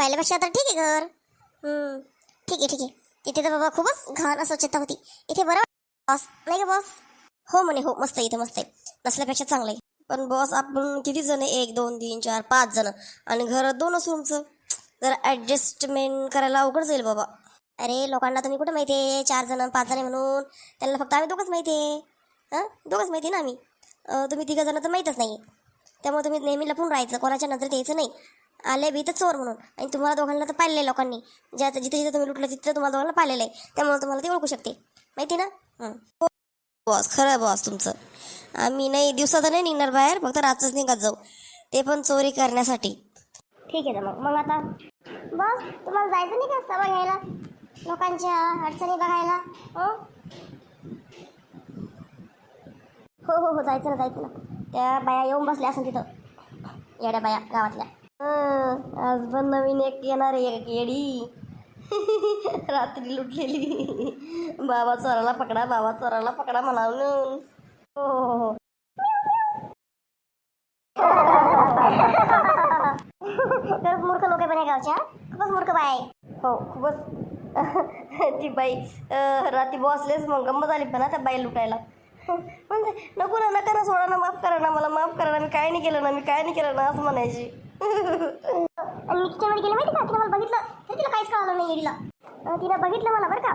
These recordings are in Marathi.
पाहिल्यापेक्षा आता ठीक आहे घर. ठीक आहे ठीक आहे. तिथे तर बाबा खूपच घाण अस्वच्छता होती. इथे बरं बॉस. नाही का बॉस? हो म्हणे हो. मस्त आहे इथे मस्त आहे. नसल्यापेक्षा चांगलं आहे. पण बॉस आपण किती जण? एक दोन तीन चार पाच जण. आणि घर दोनच रूमचं जरा ॲडजस्टमेंट करायला अवघड जाईल बाबा. अरे लोकांना तुम्ही कुठं माहिती आहे? चार जण पाच जण म्हणून. त्यांना फक्त आम्ही दोघंच माहिती आहे. हां? दोघंच माहिती आहे ना आम्ही? तुम्ही तिघं जण तर माहीतच नाही. त्यामुळे तुम्ही नेहमी लपून राहायचं. कोणाच्या नजरेत यायचं नाही. आले बी तर चोर म्हणून. आणि तुम्हाला दोघांना तर पाहिलेलं आहे लोकांनी. ज्या जिथे जिथे तुम्ही लुटलं तिथे तुम्हाला दोघांना पाहिलेलं आहे. त्यामुळे तुम्हाला ते ओळखू शकते. माहिती ना? हं. बॉस खरं आहे बॉस तुमचं. आम्ही नाही दिवसाचं नाही निघणार बाहेर फक्त रातच निघत जाऊ. ते पण चोरी करण्यासाठी. ठीक आहे तर मग. मग आता बस तुम्हाला जायचं नाही का सभा घ्यायला लोकांच्या अडचणी बघायला? हो? हो हो हो. जायचं ना जायचं ना. त्या बाया येऊन बसल्या असं तिथं. येड्या बाया गावातल्या. आज पण नवीन एक येणार आहे एक येडी. रात्री लुटलेली. बाबा चोराला पकडा बाबा चोराला पकडा म्हणावून हो हो हो तर मूर्ख लोक पण आहे गावच्या. खूपच मूर्ख बाय हो खूपच. ती बाई रात्री बसलेच मग गंमत आली पण हा त्या बाई लुटायला. म्हणजे नको ना नका ना सोडा ना माफ करा ना मला माफ करा ना मी काय नाही केलं ना मी काय नाही केलं ना असं म्हणायची. मी तिच्यामध्ये गेले माहिती का? तिने मला बघितलं. तर तिला काहीच कळालं नाही येडीला तिनं बघितलं मला बरं का.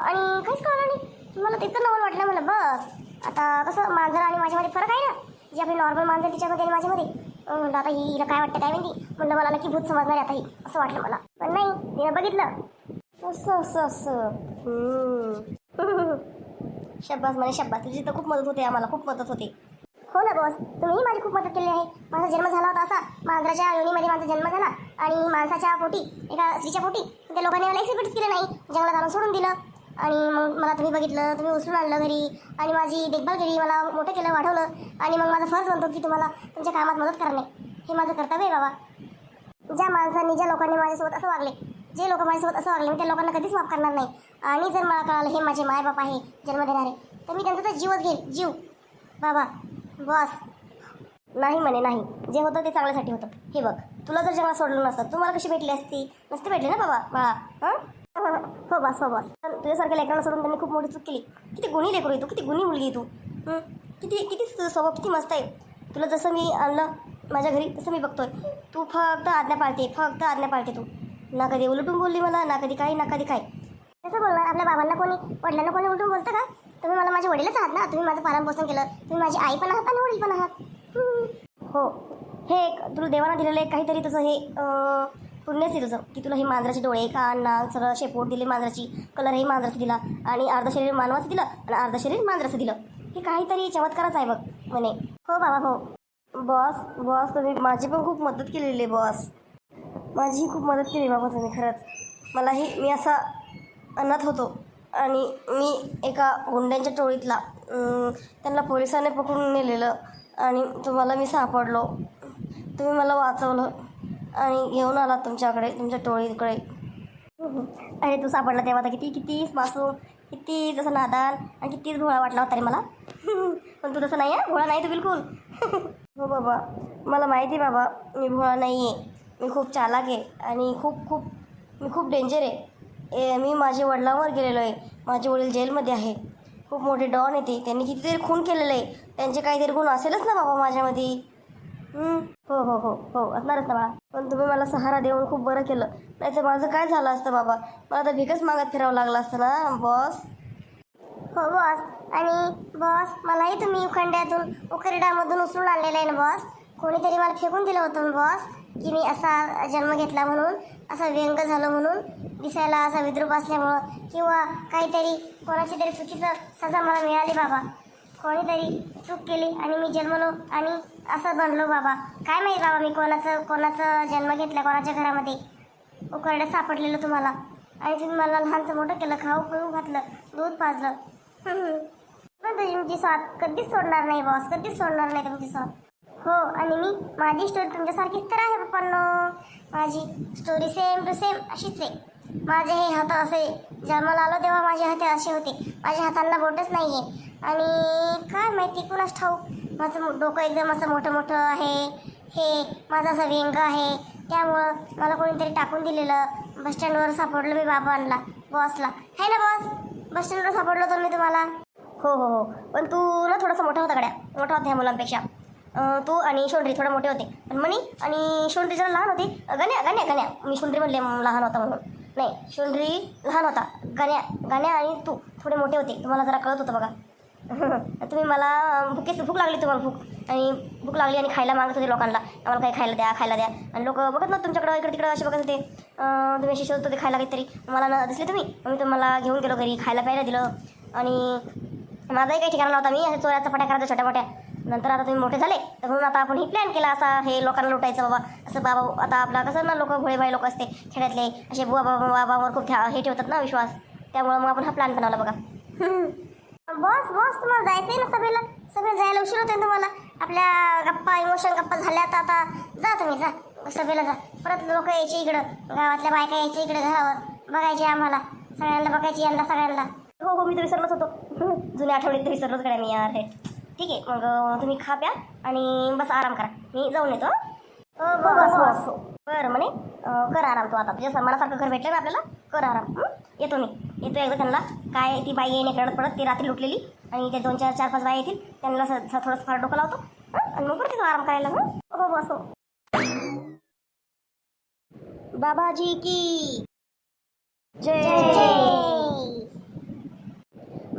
आणि काहीच कळालं नाही. मला तिथं नवल वाटलं मला बस. आता कसं मांजर आणि माझ्यामध्ये फरक आहे ना? जी आपली नॉर्मल मांजर तिच्यामध्ये आणि माझ्यामध्ये. म्हणलं आता ही हिला काय वाटतं काय माहिती? म्हणलं मला नक्की भूत समजणार आहे आता ही. असं वाटलं मला. पण नाही तिनं बघितलं. असं असं असं. शब्बास म्हणे शब्बास. तुझी तर खूप मदत होते आम्हाला खूप मदत होते. हो ना बॉस तुम्ही माझी खूप मदत केली आहे. माझा जन्म झाला होता असा. मांजराच्या योनीमध्ये माझा जन्म झाला. आणि माणसाच्या पोटी एका स्त्रीच्या पोटी त्या लोकांनी मला एक्सिबिट्स केलं नाही. जंगलात आणून सोडून दिलं. आणि मग मला तुम्ही बघितलं तुम्ही उचलून आणलं घरी. आणि माझी देखभाल केली मला मोठं केलं वाढवलं. आणि मग माझा फर्ज बनतो की तुम्हाला तुमच्या कामात मदत करणे. हे माझं कर्तव्य आहे बाबा. ज्या माणसांनी ज्या लोकांनी माझ्यासोबत असं वागले जे लोक माझ्यासोबत असं वागले मी त्या लोकांना कधीच माफ करणार नाही. आणि जर मला कळालं हे माझे मायबाप आहे जन्म देणारे तर मी त्यांचा तर जीवच घेईल. जीव. बाबा. बॉस. नाही म्हणे नाही. जे होतं ते चांगल्यासाठी होतं. हे बघ तुला जर जेव्हा सोडलं नसतं तू मला कशी भेटली असती? नसती भेटली ना बाबा? बाळा हो? बॉस हो बॉस. पण तुझ्यासारख्या लेकरांना सोडून त्यांनी खूप मोठी चूक केली. किती गुणी लेकरू आहे तू किती गुणी मुलगी तू किती किती तुझं स्वभाव किती मस्त आहे. तुला जसं मी आणलं माझ्या घरी तसं मी बघतोय. तू फक्त आज्ञा पाळते फक्त आज्ञा पाळते तू. ना कधी उलटून बोलली मला ना कधी काही ना कधी काय कसं बोलणार? आपल्या बाबांना कोणी वडिलांना कोणी उलटून बोलतं का? तुम्ही मला माझे वडीलच आहात ना? तुम्ही माझं पालन पोषण केलं. तुम्ही माझी आई पण आहात आणि वडील पण आहात. हो. हे एक तुला देवानं दिलेलं आहे काहीतरी तुझं हे पुण्यच आहे तुझं. की तुला हे मांजराचे डोळे कान नाक सरळ शेपोट दिले मांजराची. कलरही मांजराचं दिला. आणि अर्ध शरीर मानवाचं दिलं आणि अर्ध शरीर मांजराचं दिलं. हे काहीतरी चमत्कारच आहे बघ म्हणे. हो बाबा हो. बॉस बॉस तुम्ही माझी पण खूप मदत केलेली आहे बॉस. माझी खूप मदत केली बाबा तुम्ही खरंच. मलाही मी असा अनाथ होतो. आणि मी एका गुंड्यांच्या टोळीतला त्यांना पोलिसांनी पकडून नेलेलं आणि तुम्हाला मी सापडलो. तुम्ही मला वाचवलं आणि घेऊन आला तुमच्याकडे तुमच्या टोळीकडे. अरे तू सापडला तेव्हा तर किती कितीच मासूम किती जसं नादान आणि कितीच भोळा वाटला होता रे मला. पण तू तसं नाही आहे भोळा नाही तू बिलकुल. हो बाबा मला माहिती आहे बाबा मी भोळा नाही आहे मी खूप चालाक आहे आणि खूप खूप मी खूप डेंजर आहे. ए, मी माझ्या वडिलांवर गेलेलो आहे. माझे वडील जेलमध्ये आहे. खूप मोठे डॉन येते त्यांनी कितीतरी खून केलेलं आहे. त्यांचे काहीतरी गुण असेलच ना बाबा माझ्यामध्ये? हो हो हो हो. असणारच ना बाळा. पण तुम्ही मला सहारा देऊन खूप बरं केलं. नाही तर माझं काय झालं असतं बाबा? मला तर भिकच मागत फिरावं लागलं असतं ना बॉस. हो बॉस. आणि बॉस मलाही तुम्ही उखंड्यातून उखरड्यामधून उचलून आणलेलं आहे ना बॉस? कोणीतरी मला फेकून दिलं होतं बॉस की मी असा जन्म घेतला म्हणून असा व्यंग झालो म्हणून. दिसायला असा विद्रूप असल्यामुळं किंवा काहीतरी कोणाची तरी चुकीचं सजा मला मिळाली बाबा. कोणीतरी चूक केली आणि मी जन्मलो आणि असं बनलो बाबा. काय माहीत बाबा मी कोणाचं कोणाचं जन्म घेतला कोणाच्या घरामध्ये. उकरडं सापडलेलं तुम्हाला. आणि तुम्ही मला लहानचं मोठं केलं खाऊ पिऊ घातलं दूध पाजलं. पण तुझी तुमची स्वाद कधीच सोडणार नाही बॉस कधीच सोडणार नाही तुमची स्वाद हो आणि मी माझी स्टोरी तुमच्यासारखीच तर आहे पप्पांनो. माझी स्टोरी सेम टू सेम अशीच आहे. माझे हे हात असे जन्माला आलो तेव्हा माझे हात असे होते. माझ्या हातांना बोटच नाही आहे आणि काय माहिती कुणाच ठाऊ माझं डोकं एकदम असं मोठं मोठं आहे. हे माझं असं व्यंग आहे. त्यामुळं मला कोणीतरी टाकून दिलेलं. बस स्टँडवर सापडलं मी बाबांना बॉसला. है ना बॉस? बस स्टँडवर सापडलं तर मी तुम्हाला. हो हो हो. पण तू ना थोडासा मोठा होता गड्या. मोठा होता ह्या मुलांपेक्षा. तू आणि शोंड्री थोडं मोठे होते. पण मणी आणि शोंड्री जरा लहान होती. गण्या गण्या गण्या. मी शोंड्री म्हणले लहान होता म्हणून. नाही शोंड्री लहान होता. गण्या गण्या आणि तू थोडे मोठे होते. तुम्हाला जरा कळत होतं बघा. तुम्ही मला अं, भुकेच भूक लागली तुम्हाला भूक. आणि भूक लागली आणि खायला मागत होते लोकांना. आम्हाला काही खायला द्या खायला द्या. आणि लोक बघत ना तुमच्याकडं इकडे तिकडं असे बघत होते. तुम्ही असे शोधत होते खायला काहीतरी. मला न दिसले तुम्ही? मी तुम्हाला घेऊन गेलो घरी खायला प्यायला दिलं. आणि माझाही काही ठिकाण नव्हता. मी चोऱ्याचा पट्या करायचा छोट्या मोठ्या नंतर आता तुम्ही मोठे झाले तर म्हणून आता आपण ही प्लॅन केला असा हे लोकांना लुटायचं बाबा. असं बाबा आता आपला कसं ना लोक भोळेभाई लोक असते खेड्यातले असे बुवा बाबा बाबावर खूप हे ठेवतात ना विश्वास. त्यामुळं मग आपण हा प्लॅन बनवला बघा. बस बस तुम्हाला जायचंय ना सभेला? सभेला जायला उशीर होते ना तुम्हाला. आपल्या गप्पा इमोशन गप्पा झाल्या तर आता. जा तुम्ही जा. सभेला जा. परत लोक यायचे इकडं. गावातल्या बायका यायचे इकडे घरावर. बघायचे आम्हाला. सगळ्यांना बघायची यांना सगळ्यांना. हो हो मी तर विसरलोच होतो. जुन्या आठवड्यात तर विसरलोच कडे मी यार हे. ठीक आहे मग तुम्ही खा प्या आणि बस आराम करा. मी जाऊन येतो हं? हो हो बस. बस हो. बरं म्हणे कर आराम तू आता. तुझ्या मनासारखं घर भेटलं ना आपल्याला कर आराम? येतो मी. येतो एकदा त्यांना. काय ती बाई येणे कळत पडत ती रात्री लुटलेली. आणि ते दोन चार चार पाच बाई येतील. त्यांना थोडंसं फार डोकं लावतो? आणि मग परत येतो आराम करायला हं? हो बस हो. बाबाजी की. जय.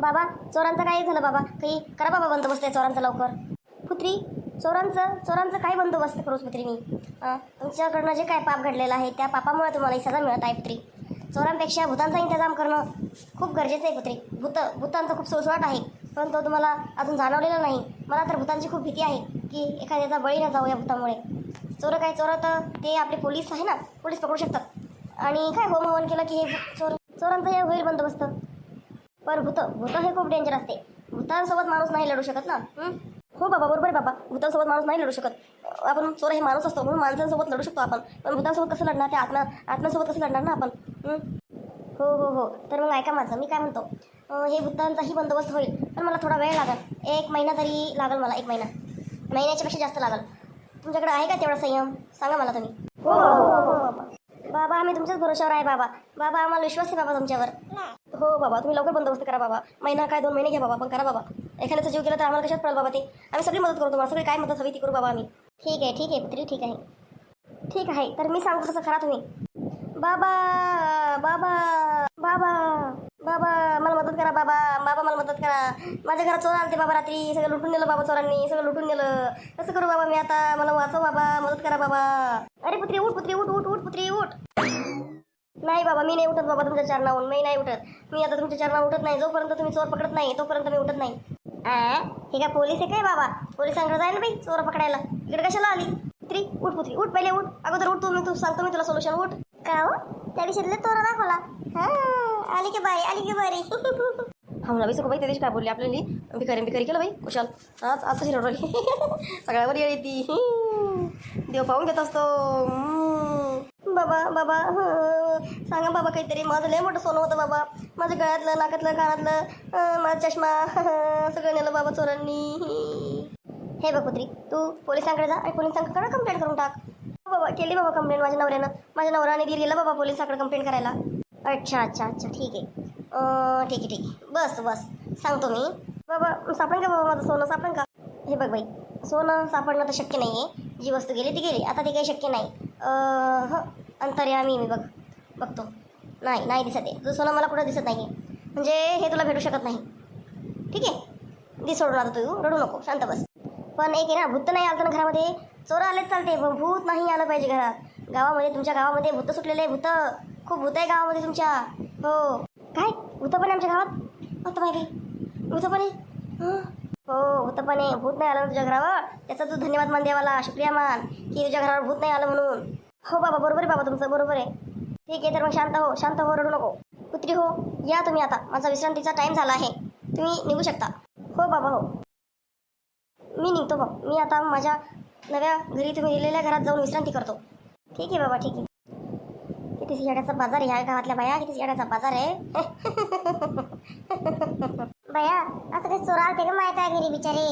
बाबा चोरांचं काय झालं बाबा? काही करा बाबा बंदोबस्त आहे चोरांचा लवकर. पुत्री चोरांचं चोरांचं काय बंदोबस्त करूच पुत्री मी तुमच्याकडनं जे काय पाप घडलेलं आहे त्या पापामुळे तुम्हाला सजा मिळत आहे पुत्री. चोरांपेक्षा भूतांचा इंतजाम करणं खूप गरजेचं आहे पुत्री. भूत भूतांचा खूप सुळसुळाट आहे पण तो तुम्हाला अजून जाणवलेला नाही. मला तर भूतांची खूप भीती आहे की एखाद्याचा बळी न जाऊ या भूतामुळे. चोर काय चोर तर ते आपले पोलीस आहे ना? पोलीस पकडू शकतात. आणि काय होम हवन केलं की हे चोर चोरांचं हे होईल बंदोबस्त? पण भूत भूत हे खूप डेंजर असते. भूतांसोबत माणूस नाही लढू शकत ना? हं? हो बाबा बरोबर आहे बाबा. भूतांसोबत माणूस नाही लढू शकत. आपण चोर हे माणूस असतो म्हणून माणसांसोबत लढू शकतो आपण. पण भूतांसोबत कसं लढणार? त्या आत्मा आत्म्यासोबत कसं लढणार ना आपण? हं? हो हो हो. तर मग ऐका माझं. मी काय म्हणतो? हे भूतांचाही बंदोबस्त होईल पण मला थोडा वेळ लागेल. एक महिना तरी लागेल मला एक महिना. महिन्याच्या पेक्षा जास्त लागेल. तुमच्याकडे आहे का तेवढा संयम? सांगा मला तुम्ही. हो हो हो हो बाबा बाबा आम्ही तुमच्याच भरोशावर आहे बाबा. बाबा आम्हाला विश्वास आहे बाबा तुमच्यावर. हो बाबा तुम्ही लवकर बंदोबस्त करा बाबा. महिना काय दोन महिने घ्या बाबा पण करा बाबा. एखाद्याचा जीव गेला तर आम्हाला कशात पडेल बाबा ते? आम्ही सगळी मदत करू तुम्हाला सगळी काय मदत हवी ती करू बाबा आम्ही. ठीक आहे ठीक आहे पुत्री ठीक आहे. ठीक आहे तर मी सांगतो तसं करा तुम्ही. बाबा बाबा बाबा बाबा मला मदत करा बाबा बाबा मला मदत करा. माझ्या घरात चोर आलते बाबा रात्री सगळं लुटून नेलं बाबा चोरांनी सगळं लुटून नेलं. कसं करू बाबा मी आता? मला वाचव बाबा मदत करा बाबा. अरे पुत्री उठ पुत्री उठ उठ उठ पुत्री उठ. नाही बाबा मी नाही उठत बाबा तुमच्या चरणाहून. मी नाही उठत. मी आता तुमच्या चरणावर उठत नाही. जोपर्यंत तुम्ही चोर पकडत नाही तोपर्यंत मी उठत नाही. आ? हे काय पोलीस आहे काय बाबा? पोलिसांकडे जाय ना बाई चोर पकडायला. इकडे कशाला आली? पुत्री उठ पुत्री उठ पहिले उठ. अगोदर उठ तू मी तू सांगतो मी तुला सोल्युशन उठ. का हो? त्या दिवशीतले तोरा दाखवला. हा आली की बाई आली की बारी. हा ना सगळं बाई त्या दिवशी काय बोलली आपल्याला. भिकारी भिकारी केलं बाई कुशाल. आज आज कशी रडवली सगळ्यावर येळी ती. देव पाहून घेत असतो. बाबा बाबा सांगा बाबा काहीतरी. माझं लय मोठं सोनं होतं बाबा. माझ्या गळ्यातलं नाकातलं कानातलं माझा चष्मा सगळं नेलं बाबा चोरांनी. हे बघ पुत्री तू पोलिसांकडे जा आणि पोलिसांकडे कंप्लेंट करून टाक. हो बाबा केली बाबा कंप्लेंट माझ्या नवऱ्यानं. माझ्या नवऱ्याने दिली गेला बाबा पोलिसांकडे कंप्लेंट करायला. अच्छा अच्छा अच्छा. ठीक आहे. ठीक आहे ठीक आहे. बस बस. सांगतो मी. बाबा सापडेल का बाबा माझं सोनं? सापडेल का? हे बघ बाई सोनं सापडणं तर शक्य नाही आहे जी वस्तू गेली ती गेली. आता ते काही शक्य नाही. अं, हं अंतर्यामी मी बघ बघतो. नाही नाही दिसत आहे. तू सोनं मला कुठं दिसत नाही आहे म्हणजे हे तुला भेटू शकत नाही. ठीक आहे? दिस सोडून आता तू रडू नको शांत बस. पण एक आहे ना भूत नाही आलं तर घरामध्ये. चोर आलेच चालते पण भूत नाही आलं पाहिजे घरात. गावामध्ये तुमच्या गावामध्ये भूत सुटलेले आहे भूत. खूप भूत आहे गावामध्ये तुमच्या. हो. काय? भूत पण आहे आमच्या गावात? आता माहिती भूत पण आहे? हो? भूत पण आहे. भूत नाही आलं तुझ्या घरावर? त्याचा तू धन्यवाद मान द्यावाला शुक्रिया मान की तुझ्या घरावर भूत नाही आलं म्हणून. हो बाबा बरोबर आहे बाबा तुमचं बरोबर आहे. ठीक आहे तर मग शांत हो शांत हो रडू नको. कुत्री हो या तुम्ही आता. माझा विश्रांतीचा टाईम झाला आहे. तुम्ही निघू शकता. हो बाबा हो. मी निघतो मग. मी आता माझ्या नव्या घरी तुम्ही दिलेल्या घरात जाऊन विश्रांती करतो. ठीक आहे बाबा ठीक आहे. किती सियाड्याचा बाजार आहे ह्या गावातल्या बाया? किती सियाड्याचा बाजार आहे? बाया असं काही चोरा आलते का माहीत आहे घरी बिचारे?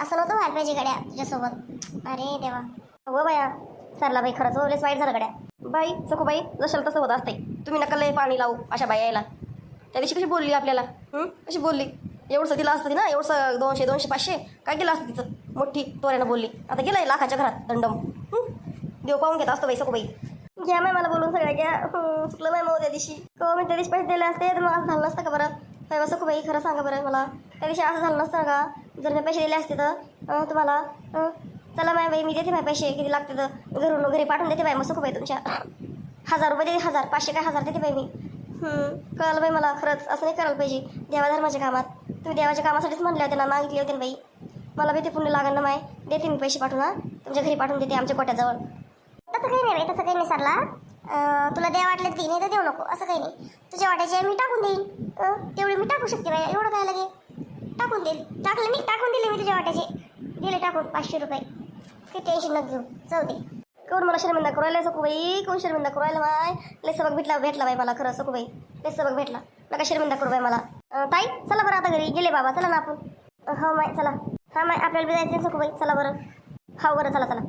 असं नव्हतं व्हायला पाहिजे गड्या तुझ्यासोबत. अरे देवा. हो बाया. सरला बाई खरंच हो, ओलेच वाईट झालं गड्या. बाई सखू बाई जशाल तसं होत असते तुम्ही नका पाणी लावू अशा बाई यायला. त्या दिवशी कशी बोलली आपल्याला? कशी बोलली? एवढंसं दिलं असतं ना एवढंसं दोनशे दोनशे पाचशे? काय केलं असतं तिचं? मोठी तोऱ्यानं बोलली. आता गेलाय लाखाच्या घरात दंडम. देव पाहून घेत असतो बाई सखू बाई. घ्या माय मला बोलून सगळ्या घ्या. चुकलं मॅम मग त्या दिवशी. हो मी त्या दिवशी पैसे दिले असते तर मग असं झालं नसतं का बरं? काय बसं बाई खरं सांगा बरं मला. त्या दिवशी असं झालं नसतं का? जर मी पैसे दिले असते तर तुम्हाला चला माय बाई मी देते माय पैसे. किती लागते तर घरून घरी पाठवून देते बाई मग सुख बाई तुमच्या. हजार रुपये देते हजार. पाचशे काय हजार देते बाई मी. कळलं बाई मला खरंच असं नाही करायला पाहिजे. देवाधर्माच्या कामात. तुम्ही देवाच्या कामासाठीच म्हणले होते ना मागितले होते ना बाई. मला बी ते पुण्य लागण ना माय. देते मी पैसे पाठवून हा. तुमच्या घरी पाठवून देते आमच्या कोट्याजवळ. तसं काही नाही बाई तसं काही नाही सरला. तुला द्या वाटलं दे नाही तर देऊ नको. असं काही नाही. तुझ्या वाट्याचे मी टाकून देईन. तेवढे मी टाकू शकते बाई. एवढं काय लगे? टाकून देईल. टाकलं मी टाकून दिले मी तुझ्या वाट्याचे. दिले टाकून पाचशे रुपये. काही टेन्शन न घेऊ. जाऊ दे. कोण मला शर्मिंदा करू राहिला बाई कोण शर्मिंदा करू राहिला माय लय सबक भेटला भेटला बाई मला खरं सकू बाई लय सबक भेटला. नका शर्मिंदा करू बाई मला. ताई चला बरं आता घरी. गेले बाबा चला ना आपण. हो माय चला. हा माय आपल्याला बी जायचं सकू बाई चला बरं. हो बरं चला चला.